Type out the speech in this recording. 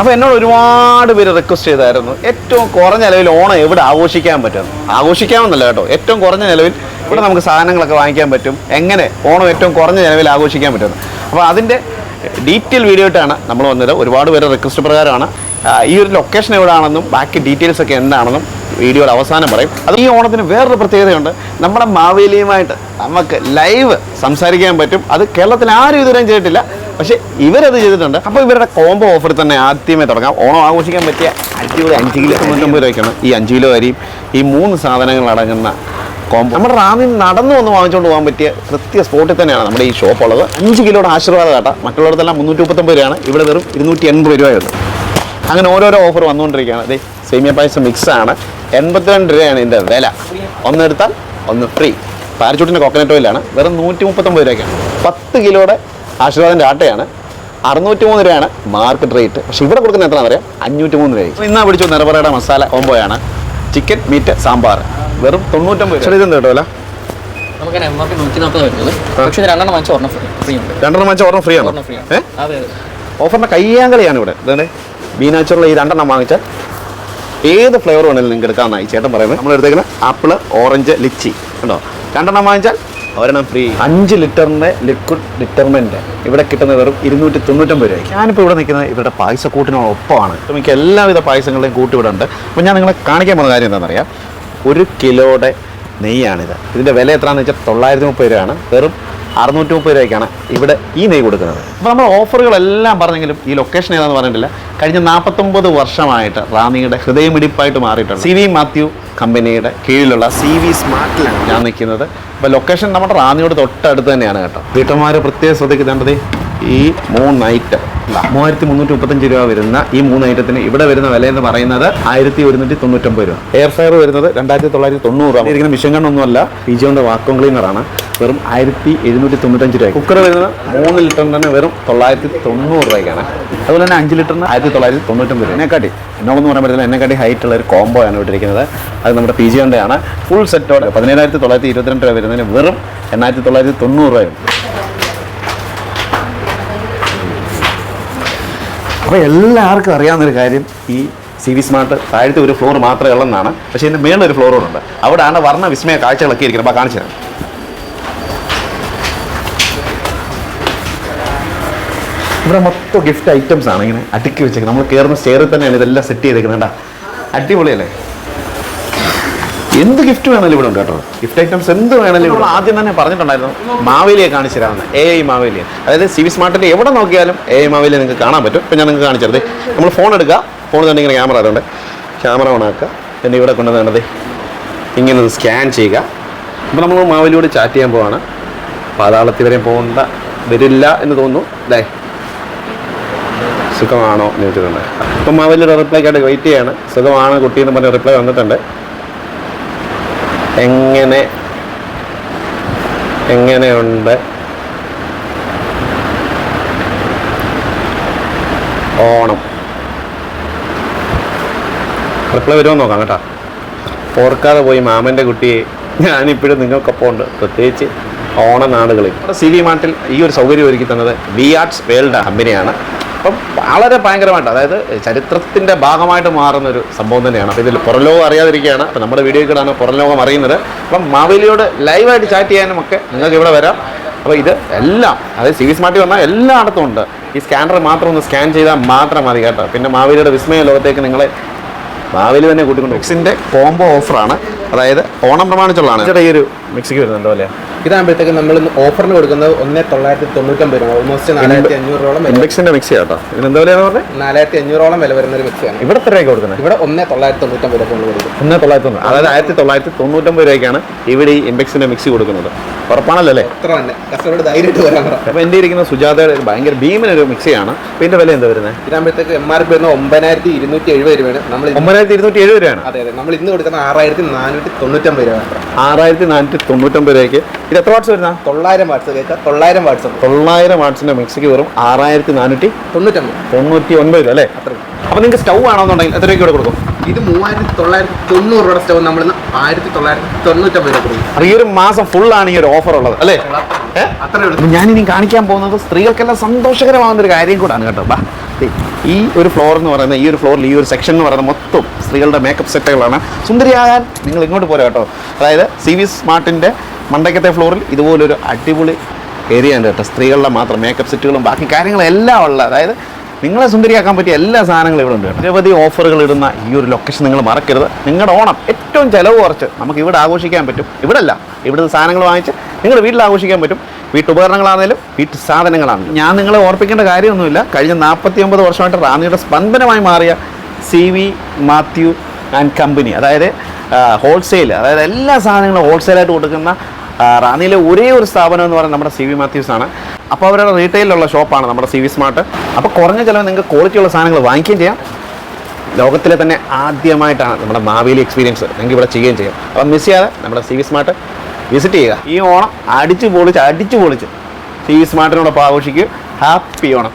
അപ്പോൾ എന്നോട് ഒരുപാട് പേര് റിക്വസ്റ്റ് ചെയ്തായിരുന്നു. ഏറ്റവും കുറഞ്ഞ നിലവിൽ ഓണം എവിടെ ആഘോഷിക്കാൻ പറ്റും? ആഘോഷിക്കാമെന്നല്ല കേട്ടോ. ഏറ്റവും കുറഞ്ഞ നിലവിൽ ഇവിടെ നമുക്ക് സാധനങ്ങളൊക്കെ വാങ്ങിക്കാൻ പറ്റും. എങ്ങനെ ഓണം ഏറ്റവും കുറഞ്ഞ നിലവിൽ ആഘോഷിക്കാൻ പറ്റും അപ്പോൾ അതിന്റെ ഡീറ്റെയിൽ വീഡിയോ ആയിട്ടാണ് നമ്മൾ വന്നത്. ഒരുപാട് പേര് റിക്വസ്റ്റ് പ്രകാരമാണ്. ഈ ഒരു ലൊക്കേഷൻ എവിടെയാണെന്നും ബാക്കി ഡീറ്റെയിൽസ് ഒക്കെ എന്താണെന്നും വീഡിയോയുടെ അവസാനം പറയും. അത് ഈ ഓണത്തിന് വേറൊരു പ്രത്യേകതയുണ്ട്. നമ്മുടെ മാവേലിയുമായിട്ട് നമുക്ക് ലൈവ് സംസാരിക്കാൻ പറ്റും. അത് കേരളത്തിൽ ആരും ഇതുവരെ ചെയ്തിട്ടില്ല. പക്ഷേ ഇവരത് ചെയ്തിട്ടുണ്ട്. അപ്പോൾ ഇവരുടെ കോംബോ ഓഫർ തന്നെ ആദ്യമേ തുടങ്ങാം. ഓണം ആഘോഷിക്കാൻ പറ്റിയ അടിപൊളി അഞ്ച് കിലോ തൊണ്ണൂറ്റൊമ്പത് രൂപയ്ക്കാണ്. ഈ അഞ്ച് കിലോ അരിയും ഈ മൂന്ന് സാധനങ്ങൾ അടങ്ങുന്ന കോംബോ നമ്മുടെ റാമിൽ നടന്നു വന്ന് വാങ്ങിച്ചുകൊണ്ട് പോകാൻ പറ്റിയ കൃത്യ സ്പോട്ടിൽ തന്നെയാണ് നമ്മുടെ ഈ ഷോപ്പ് ഉള്ളത്. അഞ്ച് കിലോയുടെ ആശീർവാദം കേട്ടോ. മറ്റുള്ളിടത്തെല്ലാം മുന്നൂറ്റി മുപ്പത്തൊമ്പത് രൂപയാണ്. ഇവിടെ വെറും ഇരുന്നൂറ്റി എൺപത് രൂപയുള്ളൂ അങ്ങനെ ഓരോരോ ഓഫർ വന്നുകൊണ്ടിരിക്കുകയാണ്. അതെ സേമിയ പായസം മിക്സാണ് എൺപത്തിരണ്ട് രൂപയാണ് ഇതിന്റെ വില. ഒന്നെടുത്താൽ ഒന്ന് ഫ്രീ പാരച്ചൂട്ടിന്റെ കോക്കനട്ട് ഓയിലാണ് വെറും നൂറ്റി മുപ്പത്തൊമ്പത് രൂപയ്ക്കാണ്. പത്ത് കിലോയുടെ ആശീർവാദിന്റെ ആട്ടയാണ്. അറുന്നൂറ്റി മൂന്ന് രൂപയാണ് മാർക്കറ്റ് റേറ്റ് പക്ഷേ ഇവിടെ കൊടുക്കുന്ന എത്രയാണെന്ന് അറിയാം? അഞ്ഞൂറ്റി മൂന്ന് രൂപ ഇന്നാ പിടിച്ചു? നിറപറയുടെ മസാല ഓംബോയാണ്. Chicken meat sambar. വെറും തൊണ്ണൂറ്റൊമ്പത് രൂപ. ഇതെന്ത് കേട്ടോ അല്ല രണ്ടെണ്ണം വാങ്ങിച്ച ഓർമ്മ ഫ്രീ ഫ്രീ ഉണ്ട്. രണ്ടെണ്ണം വാങ്ങിച്ച ഫ്രീ ആണോ? ഓഫറിന്റെ അതെ അതെ. ഓഫറിന്റെ കയ്യാങ്കളിയാണ് ഇവിടെ. ഇതേ ബീ ഈ രണ്ടെണ്ണം വാങ്ങിച്ചാൽ ഏത് ഫ്ലേവർ വേണമെങ്കിലും നിങ്ങൾക്ക് എടുക്കാമെന്നാണ് ഈ ചേട്ടൻ പറയുന്നത്. നമ്മൾ എടുത്തേക്കുന്ന ആപ്പിൾ ഓറഞ്ച് ലിച്ചി. കണ്ടോ? രണ്ടെണ്ണം വാങ്ങിച്ചാൽ ഒരെണ്ണം ഫ്രീ അഞ്ച് ലിറ്ററിന്റെ ലിക്വിഡ് ഡിറ്റർമെന്റ് ഇവിടെ കിട്ടുന്ന വെറും ഇരുന്നൂറ്റി തൊണ്ണൂറ്റൊമ്പത് രൂപ ഞാനിപ്പോൾ ഇവിടെ നിൽക്കുന്നത് ഇവരുടെ പായസക്കൂട്ടിനോടൊപ്പമാണ്. മിക്ക എല്ലാവിധ പായസങ്ങളുടെയും കൂട്ടി ഇവിടെ ഉണ്ട്. അപ്പോൾ ഞാൻ നിങ്ങളെ കാണിക്കാൻ പോകുന്ന കാര്യം എന്താണെന്നറിയാം? ഒരു കിലോയുടെ നെയ്യാണിത്. ഇതിന്റെ വില എത്രയാണെന്ന് വെച്ചാൽ തൊള്ളായിരത്തി മുപ്പത് രൂപയാണ്. വെറും അറുന്നൂറ്റി മുപ്പത് രൂപയ്ക്കാണ് ഇവിടെ ഈ നെയ്യ് കൊടുക്കുന്നത്. അപ്പോൾ നമ്മൾ ഓഫറുകളെല്ലാം പറഞ്ഞെങ്കിലും ഈ ലൊക്കേഷൻ ഏതാണെന്ന് പറഞ്ഞിട്ടില്ല. കഴിഞ്ഞ നാൽപ്പത്തൊമ്പത് വർഷമായിട്ട് റാന്നിയുടെ ഹൃദയമിടിപ്പായിട്ട് മാറിയിട്ടുണ്ട്. സി വി മാത്യു കമ്പനിയുടെ കീഴിലുള്ള സി വി സ്മാർട്ടിലാണ് ഞാൻ നിൽക്കുന്നത്. അപ്പോൾ ലൊക്കേഷൻ നമ്മുടെ റാന്നിയോട് തൊട്ടടുത്ത് തന്നെയാണ് കേട്ടോ. വീട്ടന്മാർ പ്രത്യേകം ശ്രദ്ധിക്കുന്നുണ്ടത് ഈ മൂന്ന് ഐറ്റം മൂവായിരത്തി മുന്നൂറ്റി മുപ്പത്തഞ്ച് രൂപ വരുന്ന ഈ മൂന്ന് ഐറ്റത്തിന് ഇവിടെ വരുന്ന വില എന്ന് പറയുന്നത് ആയിരത്തി ഒരുന്നൂറ്റി തൊണ്ണൂറ്റൊമ്പത് രൂപ. എയർ ഫയർ വരുന്നത് രണ്ടായിരത്തി തൊള്ളായിരത്തി തൊണ്ണൂറ് രൂപ. ഇരിക്കുന്ന മിഷൻ കണ്ണൊന്നുമല്ല പി ജിയുടെ വാക്വം ക്ലീനറാണ് വെറും ആയിരത്തി എഴുന്നൂറ്റി തൊണ്ണൂറ്റഞ്ച് രൂപ കുക്കർ വരുന്നത് മൂന്ന് ലിറ്ററിന് തന്നെ വെറും തൊള്ളായിരത്തി തൊണ്ണൂറ് രൂപയ്ക്കാണ്. അതുപോലെ തന്നെ അഞ്ച് ലിറ്ററിന് ആയിരത്തി തൊള്ളായിരത്തി തൊണ്ണൂറ്റൊമ്പത് രൂപ. എന്നെക്കാട്ടി എന്നോടൊന്നും പറയാൻ പറ്റില്ല എന്നെക്കാട്ടി ഹൈറ്റ് ഉള്ള ഒരു കോംബോ ആണ് ഇട്ടിരിക്കുന്നത് അത് നമ്മുടെ പി ജിയുടെ ആണ് ഫുൾ സെറ്റോടെ പതിനേഴായിരത്തി തൊള്ളായിരത്തി ഇരുപത്തിരണ്ട് രൂപ വരുന്നതിന് വെറും എണ്ണായിരത്തി തൊള്ളായിരത്തി തൊണ്ണൂറ് രൂപയും അപ്പോൾ എല്ലാവർക്കും അറിയാവുന്നൊരു കാര്യം ഈ സി വി സ്മാർട്ട് താഴത്തെ ഒരു ഫ്ലോർ മാത്രമേ ഉള്ളെന്നാണ്. പക്ഷേ ഇതിന്റെ മേളിൽ ഒരു ഫ്ലോർ ഉണ്ട്. അവിടെയാണ് വർണ വിസ്മയ കാഴ്ചകളൊക്കെ ഇരിക്കുന്നത്. അപ്പോൾ കാണിച്ചു തരാം. ഇവിടെ മൊത്തം ഗിഫ്റ്റ് ഐറ്റംസ് ആണ് ഇങ്ങനെ അടുക്കി വെച്ചേക്കുന്നത്. നമ്മൾ കയറുന്ന സ്റ്റെയറിൽ തന്നെയാണ് ഇതെല്ലാം സെറ്റ് ചെയ്തേക്കുന്നത്. അടിപൊളിയല്ലേ? എന്ത് ഗിഫ്റ്റ് വേണമെങ്കിലും ഇവിടെ ഉണ്ട് കേട്ടോ. ഗിഫ്റ്റ് ഐറ്റംസ് എന്ത് വേണമെങ്കിലും ഇവിടെ ആദ്യം തന്നെ പറഞ്ഞിട്ടുണ്ടായിരുന്നു മാവേലിയെ കാണിച്ചു തരാമെന്ന്. എ ഐ മാവേലിയെ. അതായത് സി വി സ്മാർട്ടിന്റെ എവിടെ നോക്കിയാലും എ ഐ മാവേലിയെ നിങ്ങൾക്ക് കാണാൻ പറ്റും. ഇപ്പം ഞാൻ നിങ്ങൾക്ക് കാണിച്ചത് നമ്മൾ ഫോൺ എടുക്കുക ഫോൺ തന്നെ ഇങ്ങനെ ക്യാമറ അതുകൊണ്ട് ക്യാമറ ഓൺ ആക്കുക പിന്നെ ഇവിടെ കൊണ്ടുവന്നത് ഇങ്ങനെ ഒന്ന് സ്കാൻ ചെയ്യുക. അപ്പോൾ നമ്മൾ മാവേലിയോട് ചാറ്റ് ചെയ്യാൻ പോവാണ്. പാതാളത്തിൽ വരെ പോകേണ്ട വരില്ല എന്ന് തോന്നുന്നു. ദേ സുഖമാണോ എന്ന് ചോദിച്ചിട്ടുണ്ട്. അപ്പം മാവേലിയുടെ റിപ്ലൈക്കായിട്ട് വെയിറ്റ് ചെയ്യാണ്. സുഖമാണ് കുട്ടി എന്ന് പറഞ്ഞ റിപ്ലൈ വന്നിട്ടുണ്ട്. എങ്ങനെ എങ്ങനെയുണ്ട്? ഓണം. റിപ്ലൈ വരുമോ നോക്കാം കേട്ടോ. ഓർക്കാതെ പോയി മാമന്റെ കുട്ടിയെ ഞാനിപ്പോഴും നിങ്ങൾക്കൊപ്പം ഉണ്ട്. പ്രത്യേകിച്ച് ഓണനാടുകളിൽ. സി വി മാർട്ടിൽ ഈ ഒരു സൗകര്യം ഒരുക്കി തന്നത് വി ആർട്സ് വേൾഡ് കമ്പനിയാണ് അപ്പം വളരെ ഭയങ്കരമായിട്ട് അതായത് ചരിത്രത്തിന്റെ ഭാഗമായിട്ട് മാറുന്ന ഒരു സംഭവം തന്നെയാണ്. അപ്പോൾ ഇതിൽ പുറം ലോകം അറിയാതിരിക്കുകയാണ്. അപ്പോൾ നമ്മുടെ വീഡിയോയിൽ കൂടാണ് പുറംലോകം അറിയുന്നത്. അപ്പം മാവേലിയോട് ലൈവായിട്ട് ചാറ്റ് ചെയ്യാനും ഒക്കെ നിങ്ങൾക്ക് ഇവിടെ വരാം. അപ്പോൾ ഇത് എല്ലാം അതായത് സി വി സ്മാർട്ടിൽ വന്നാൽ എല്ലായിടത്തും ഉണ്ട്. ഈ സ്കാനർ മാത്രം ഒന്ന് സ്കാൻ ചെയ്താൽ മാത്രം മതി കേട്ടോ. പിന്നെ മാവേലിയുടെ വിസ്മയ ലോകത്തേക്ക് നിങ്ങളെ മാവേലി തന്നെ കൂട്ടിക്കൊണ്ട് മിക്സിന്റെ കോംബോ ഓഫറാണ് അതായത് ഓണം പ്രമാണിച്ചുള്ളതാണ്. ചേട്ടാ ഈ ഒരു മിക്സിക്ക് വരുന്നുണ്ടോ അല്ലേ? ഇതാകുമ്പോഴത്തേക്ക് നമ്മൾ ഓഫറിന് കൊടുക്കുന്നത് ഒന്നേ തൊള്ളായിരത്തി തൊണ്ണൂറ്റൊമ്പത് രൂപ ഓൾമോസ്റ്റ് നാലായിരത്തി അഞ്ഞൂറോളം മിക്സിന്റെ മിക്സ് കേട്ടോ ഇതിനെന്താ വിലയെന്ന് പറഞ്ഞത് നാലായിരത്തി അഞ്ഞൂറോളം വില വരുന്ന ഒരു മിക്സിയാണ് ഇവിടെ എത്ര രൂപ കൊടുക്കുന്നത്? ഇവിടെ ഒന്നേ തൊള്ളായിരത്തി തൊണ്ണൂറ്റമ്പത് രൂപ കൊണ്ട് കൊടുക്കും. ഒന്ന് തൊള്ളായിരത്തി തൊണ്ണൂറ്. അതായത് ആയിരത്തി തൊള്ളായിരത്തി തൊണ്ണൂറ്റമ്പത് രൂപയ്ക്കാണ് ഇവിടെ ഈ ഇൻഡെക്സിന്റെ മിക്സി കൊടുക്കുന്നത്. ഉറപ്പാണല്ലോ അല്ലേ? അത്ര തന്നെ. കസ്റ്റമറോട് ധൈര്യമായിട്ട് വരാൻ പറ. അപ്പോൾ എന്റെ ഇരിക്കുന്ന സുജാതയുടെ ഒരു ഭയങ്കര ഭീമനൊരു മിക്സിയാണ് അപ്പോൾ ഇതിന്റെ വില എന്താ വരുന്നത്? ഇതാകുമ്പോഴത്തേക്ക് എം ആർ പി വരുന്ന ഒമ്പതിനായിരത്തി ഇരുന്നൂറ്റി എഴുപത് രൂപയാണ്. നമ്മൾ ഒമ്പതിനായിരത്തി ഇരുന്നൂറ്റി എഴുപത് രൂപയാണ്. അതെ അതെ. നമ്മൾ ഇന്ന് കൊടുക്കുന്ന ആറായിരത്തി നാനൂറ്റി തൊണ്ണൂറ്റമ്പത് രൂപ ആറായിരത്തി നാനൂറ്റി തൊണ്ണൂറ്റമ്പത് രൂപയ്ക്ക് ഇത് എത്ര വാട്ട്സ് വരുന്ന? തൊള്ളായിരം വാട്സ് കേൾക്കാം തൊള്ളായിരം വാട്സ് തൊള്ളായിരം വാട്ട്സിന്റെ മിക്സിക്ക് വെറും ആറായിരത്തി നാനൂറ്റി തൊണ്ണൂറ്റൊമ്പത് തൊണ്ണൂറ്റി ഒൻപത് രൂപ അല്ലേ അപ്പൊ അപ്പോൾ നിങ്ങൾക്ക് സ്റ്റൗ ആണെന്നുണ്ടെങ്കിൽ എത്ര രൂപയ്ക്ക് കൊടുക്കും? ഇത് മൂവായിരത്തി തൊള്ളായിരത്തി തൊണ്ണൂറ് രൂപയുടെ സ്റ്റൗ നമ്മൾ ഇന്ന് ആയിരത്തി തൊള്ളായിരത്തി തൊണ്ണൂറ്റൊമ്പത് രൂപ കൊടുക്കും. അപ്പോൾ ഈ ഒരു മാസം ഫുള്ളാണ് ഈ ഒരു ഓഫർ ഉള്ളത് അല്ലേ? അത്രയേ ഉള്ളൂ. ഞാനിനി കാണിക്കാൻ പോകുന്നത് സ്ത്രീകൾക്കെല്ലാം സന്തോഷകരമാകുന്ന ഒരു കാര്യം കൂടാണ് കേട്ടോ. ബാ ഈ ഒരു ഫ്ലോർ എന്ന് പറയുന്നത് ഈ ഒരു ഫ്ലോറിൽ ഈ ഒരു സെക്ഷൻ എന്ന് പറയുന്നത് മൊത്തം സ്ത്രീകളുടെ മേക്കപ്പ് സെറ്റുകളാണ് സുന്ദരിയാകാൻ നിങ്ങൾ ഇങ്ങോട്ട് പോരാ കേട്ടോ. അതായത് സി വി സ്മാർട്ടിന്റെ മണ്ടയ്ക്കത്തെ ഫ്ലോറിൽ ഇതുപോലൊരു അടിപൊളി ഏരിയ ഉണ്ട് കേട്ടോ. സ്ത്രീകളുടെ മാത്രം മേക്കപ്പ് സെറ്റുകളും ബാക്കി കാര്യങ്ങളെല്ലാം ഉള്ള അതായത് നിങ്ങളെ സുന്ദരിയാക്കാൻ പറ്റിയ എല്ലാ സാധനങ്ങളും ഇവിടെ ഉണ്ട്. നിരവധി ഓഫറുകൾ ഇടുന്ന ഈ ഒരു ലൊക്കേഷൻ നിങ്ങൾ മറക്കരുത്. നിങ്ങളുടെ ഓണം ഏറ്റവും ചിലവ് കുറച്ച് നമുക്ക് ഇവിടെ ആഘോഷിക്കാൻ പറ്റും. ഇവിടെ അല്ല ഇവിടുന്ന് സാധനങ്ങൾ വാങ്ങിച്ച് നിങ്ങൾ വീട്ടിൽ ആഘോഷിക്കാൻ പറ്റും. വീട്ടുപകരണങ്ങളാണെങ്കിലും വീട്ടു സാധനങ്ങളാണെങ്കിലും. ഞാൻ നിങ്ങളെ ഓർപ്പിക്കേണ്ട കാര്യമൊന്നുമില്ല. കഴിഞ്ഞ നാൽപ്പത്തി ഒമ്പത് വർഷമായിട്ട് റാന്നിയുടെ സ്പന്ദനമായി മാറിയ C V Mathew and company അതായത് ഹോൾസെയിൽ അതായത് എല്ലാ സാധനങ്ങളും ഹോൾസെയിലായിട്ട് കൊടുക്കുന്ന റാന്നിയിലെ ഒരേ ഒരു സ്ഥാപനം എന്ന് പറയുന്നത് നമ്മുടെ സി വി മാത്യൂസ് ആണ്. അപ്പോൾ അവരുടെ റീറ്റെയിലുള്ള ഷോപ്പാണ് നമ്മുടെ സി വി സ്മാർട്ട് അപ്പോൾ കുറഞ്ഞ ചിലവ് നിങ്ങൾക്ക് ക്വാളിറ്റിയുള്ള സാധനങ്ങൾ വാങ്ങിക്കുകയും ചെയ്യാം. ലോകത്തിലെ തന്നെ ആദ്യമായിട്ടാണ് നമ്മുടെ മാവേലി എക്സ്പീരിയൻസ് നിങ്ങൾക്ക് ഇവിടെ ചെയ്യുകയും ചെയ്യാം. അപ്പം മിസ് ചെയ്യാതെ നമ്മുടെ സി വി സ്മാർട്ട് വിസിറ്റ് ചെയ്യുക. ഈ ഓണം അടിച്ച് പൊളിച്ച് അടിച്ച് പൊളിച്ച് സി വി സ്മാർട്ടിനോടൊപ്പം ആഘോഷിക്കുക. ഹാപ്പി ഓണം.